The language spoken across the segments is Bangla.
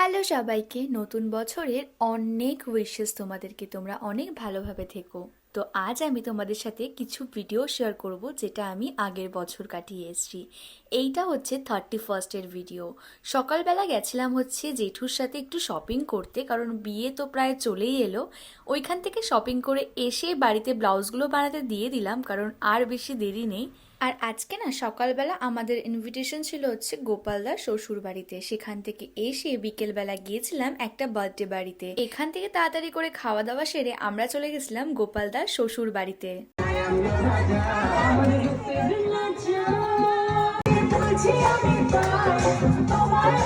হ্যালো সবাইকে, নতুন বছরের অনেক উইশেস তোমাদেরকে তোমরা অনেক ভালোভাবে থেকো। তো আজ আমি তোমাদের সাথে কিছু ভিডিও শেয়ার করব যেটা আমি আগের বছর কাটিয়ে এসেছি। এইটা হচ্ছে থার্টি ফার্স্টের ভিডিও সকালবেলা গেছিলাম হচ্ছে জেঠুর সাথে একটু শপিং করতে, কারণ বিয়ে তো প্রায় চলেই এলো। ওইখান থেকে শপিং করে এসে বাড়িতে ব্লাউজগুলো বানাতে দিয়ে দিলাম, কারণ আর বেশি দেরি নেই। আর আজকে না সকালবেলা আমাদের ইনভিটেশন ছিল হচ্ছে গোপালদার শ্বশুর বাড়িতে। সেখান থেকে এসে বিকেলবেলা গিয়েছিলাম একটা বার্থডে বাড়িতে। এখান থেকে তাড়াতাড়ি করে খাওয়া দাওয়া সেরে আমরা চলে গেছিলাম গোপালদার শ্বশুর বাড়িতে। তোমার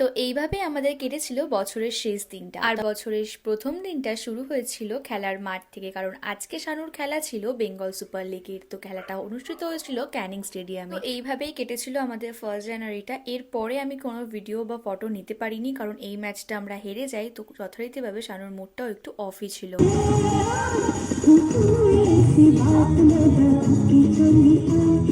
তো এইভাবে আমাদের কেটেছিল বছরের শেষ দিনটা। আর বছরের প্রথম দিনটা শুরু হয়েছিল খেলার মাঠ থেকে, কারণ আজকে শানুর খেলা ছিল বেঙ্গল সুপার লিগের। তো খেলাটা অনুষ্ঠিত হয়েছিল ক্যানিং স্টেডিয়ামে। এইভাবেই কেটেছিল আমাদের ফার্স্ট জানুয়ারিটা। এরপরে আমি কোনো ভিডিও বা ফটো নিতে পারিনি, কারণ এই ম্যাচটা আমরা হেরে যাই। তো যথারীতিভাবে শানুর মুডটাও একটু অফই ছিল। ऐसी बात न की चली